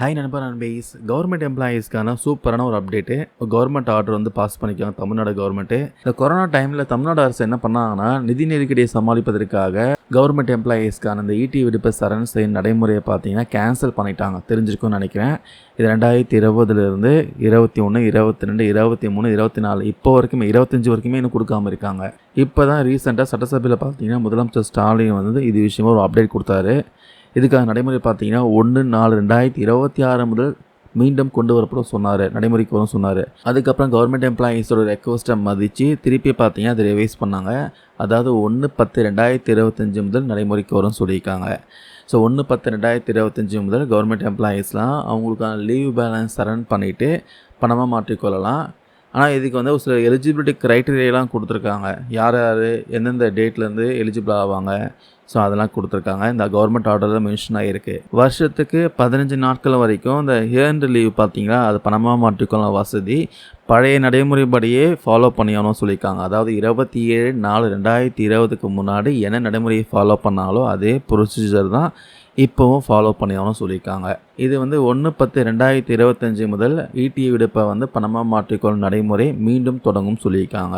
Hi நண்பர் நண்பீஸ் government எம்ப்ளாயீஸ்க்கான சூப்பரான ஒரு அப்டேட்டு கவர்மெண்ட் ஆர்டர் வந்து பாஸ் பண்ணிக்கலாம் தமிழ்நாடு கவர்மெண்ட்டு இந்த கொரோனா டைமில் தமிழ்நாடு அரசு என்ன பண்ணாங்கன்னா நிதி நெருக்கடியை சமாளிப்பதற்காக கவர்மெண்ட் எம்ப்ளாயீஸ்க்கான இந்த இடி விடுப்பு சரண் செய்யும் நடைமுறையை பார்த்தீங்கன்னா கேன்சல் பண்ணிட்டாங்க. தெரிஞ்சிருக்கும்னு நினைக்கிறேன். இது ரெண்டாயிரத்தி இருபதுலேருந்து இருபத்தி ஒன்று இருபத்தி ரெண்டு இருபத்தி மூணு இருபத்தி நாலு. இப்போ வரைக்குமே இருபத்தஞ்சி வரைக்குமே இன்னும் கொடுக்காம இருக்காங்க. இப்போ தான் ரீசெண்டாக சட்டசபையில் பார்த்தீங்கன்னா முதலமைச்சர் ஸ்டாலின் வந்து இது விஷயமா ஒரு அப்டேட் கொடுத்தாரு. இதுக்காக நடைமுறை பார்த்தீங்கன்னா ஒன்று நாலு ரெண்டாயிரத்தி இருபத்தி ஆறு முதல் மீண்டும் கொண்டு வரப்படும் சொன்னார். நடைமுறைக்கு வரும் சொன்னார். அதுக்கப்புறம் கவர்மெண்ட் எம்ப்ளாயீஸோட ரெக்வஸ்ட்டை மதித்து திருப்பி பார்த்தீங்கன்னா அதை ரிவைஸ் பண்ணாங்க. அதாவது ஒன்று பத்து ரெண்டாயிரத்தி இருபத்தஞ்சி முதல் நடைமுறைக்கு வரும் சொல்லியிருக்காங்க. ஸோ ஒன்று பத்து ரெண்டாயிரத்தி இருபத்தஞ்சி முதல் கவர்மெண்ட் எம்ப்ளாயீஸ்லாம் அவங்களுக்கான லீவ் பேலன்ஸ் சரண் பண்ணிவிட்டு பணமாக மாற்றிக்கொள்ளலாம். ஆனால் இதுக்கு வந்து ஒரு சில எலிஜிபிலிட்டி க்ரைட்டீரியாலாம் கொடுத்துருக்காங்க. யார் யார் எந்தெந்த டேட்லேருந்து எலிஜிபிள் ஆவாங்க. ஸோ அதெல்லாம் கொடுத்துருக்காங்க. இந்த கவர்மெண்ட் ஆர்டரில் மென்ஷன் ஆகிருக்கு வருஷத்துக்கு பதினஞ்சு நாட்கள் வரைக்கும் இந்த ஹேர்ன் லீவ் பார்த்தீங்கன்னா அது பணமாக மாற்றிக்கொள்ள வசதி. பழைய நடைமுறைப்படியே ஃபாலோ பண்ணியானு சொல்லியிருக்காங்க. அதாவது இருபத்தி ஏழு நாலு ரெண்டாயிரத்தி இருபதுக்கு முன்னாடி என்ன நடைமுறையை ஃபாலோ பண்ணாலோ அதே ப்ரொசீஜர் தான் இப்போவும் ஃபாலோ பண்ணியாலும் சொல்லியிருக்காங்க. இது வந்து ஒன்று பத்து ரெண்டாயிரத்தி இருபத்தஞ்சி முதல் இடி விடுப்பை வந்து பணமாக மாற்றிக்கொள்ளும் நடைமுறை மீண்டும் தொடங்கும் சொல்லியிருக்காங்க.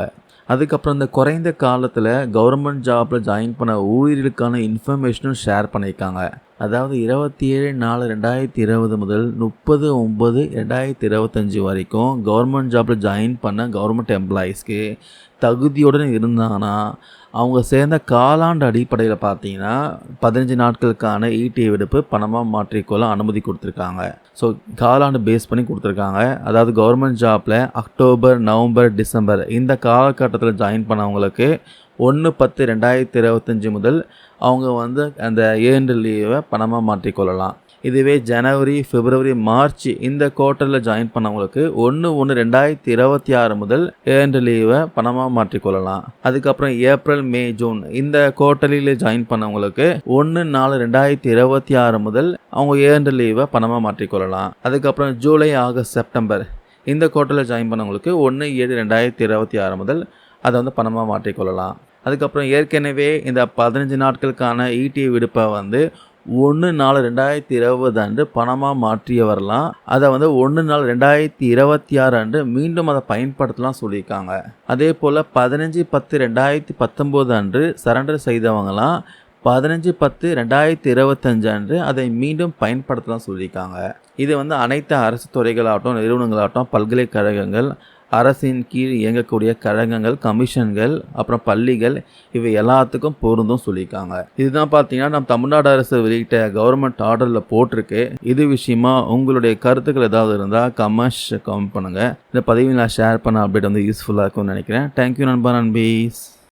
அதுக்கப்புறம் இந்த குறைந்த காலத்தில் கவர்மெண்ட் ஜாப்பில் ஜாயின் பண்ண ஊழியர்களுக்கான இன்ஃபர்மேஷனும் ஷேர் பண்ணியிருக்காங்க. அதாவது இருபத்தி ஏழு நாலு ரெண்டாயிரத்தி இருபது முதல் முப்பது ஒம்பது ரெண்டாயிரத்தி இருபத்தஞ்சி வரைக்கும் கவர்மெண்ட் ஜாப்பில் ஜாயின் பண்ண கவர்மெண்ட் எம்ப்ளாயீஸ்க்கு தகுதியுடன் இருந்தாங்கன்னா அவங்க சேர்ந்த காலாண்டு அடிப்படையில் பார்த்தீங்கன்னா பதினஞ்சு நாட்களுக்கான ஈட்டி விடுப்பு பணமாக மாற்றிக்கொள்ள அனுமதி கொடுத்துருக்காங்க. ஸோ காலாண்டு பேஸ் பண்ணி கொடுத்துருக்காங்க. அதாவது கவர்மெண்ட் ஜாப்பில் அக்டோபர் நவம்பர் டிசம்பர் இந்த காலகட்டத்தில் ஜாயின் பண்ணவங்களுக்கு ஒன்று பத்து ரெண்டாயிரத்தி இருபத்தஞ்சி முதல் அவங்க வந்து அந்த ஏண்டு லீவை பணமாக மாற்றிக்கொள்ளலாம் இதுவே ஜனவரி பிப்ரவரி மார்ச் இந்த குவார்ட்டரில் ஜாயின் பண்ணவங்களுக்கு ஒன்று ஒன்று ரெண்டாயிரத்தி இருபத்தி ஆறு முதல் ஏண்டு லீவை பணமாக மாற்றிக்கொள்ளலாம் அதுக்கப்புறம் ஏப்ரல் மே ஜூன் இந்த குவார்ட்டரியில் ஜாயின் பண்ணவங்களுக்கு ஒன்று நாலு ரெண்டாயிரத்தி இருபத்தி ஆறு முதல் அவங்க ஏண்டு லீவை பணமாக மாற்றிக்கொள்ளலாம் அதுக்கப்புறம் ஜூலை ஆகஸ்ட் செப்டம்பர் இந்த குவார்ட்டரில் ஜாயின் பண்ணவங்களுக்கு ஒன்று ஏழு ரெண்டாயிரத்தி இருபத்தி ஆறு முதல் அதை வந்து பணமாக மாற்றிக்கொள்ளலாம் அதுக்கப்புறம் ஏற்கனவே இந்த பதினஞ்சு நாட்களுக்கான ஈட்டி விடுப்பை வந்து ஒன்று நாலு ரெண்டாயிரத்தி இருபது அன்று பணமாக மாற்றிய வரலாம் அதை வந்து ஒன்று நாலு ரெண்டாயிரத்தி இருபத்தி ஆறு அன்று மீண்டும் அதை பயன்படுத்தலாம் சொல்லியிருக்காங்க. அதே போல் பதினஞ்சு பத்து ரெண்டாயிரத்தி பத்தொம்போது அன்று சரண்டர் செய்தவங்களாம் பதினஞ்சு பத்து ரெண்டாயிரத்தி இருபத்தஞ்சு அன்று அதை மீண்டும் பயன்படுத்தலாம் சொல்லியிருக்காங்க. இது வந்து அனைத்து அரசு துறைகளாகட்டும் நிறுவனங்களாகட்டும் பல்கலைக்கழகங்கள் அரசின் கீழ் இயங்கக்கூடிய கழகங்கள் கமிஷன்கள் அப்புறம் பள்ளிகள் இவை எல்லாத்துக்கும் பொருந்தும் சொல்லியிருக்காங்க. இதுதான் பார்த்தீங்கன்னா நம்ம தமிழ்நாடு அரசு வெளியிட்ட கவர்மெண்ட் ஆர்டரில் போட்டிருக்கு. இது விஷயமா உங்களுடைய கருத்துக்கள் ஏதாவது இருந்தால் கமெண்ட்ஸ் கமெண்ட் பண்ணுங்கள் இந்த பதிவில் நான் ஷேர் பண்ண அப்டேட் வந்து யூஸ்ஃபுல்லாக இருக்கும்னு நினைக்கிறேன். தேங்க்யூ நண்பா நண்பீஸ்.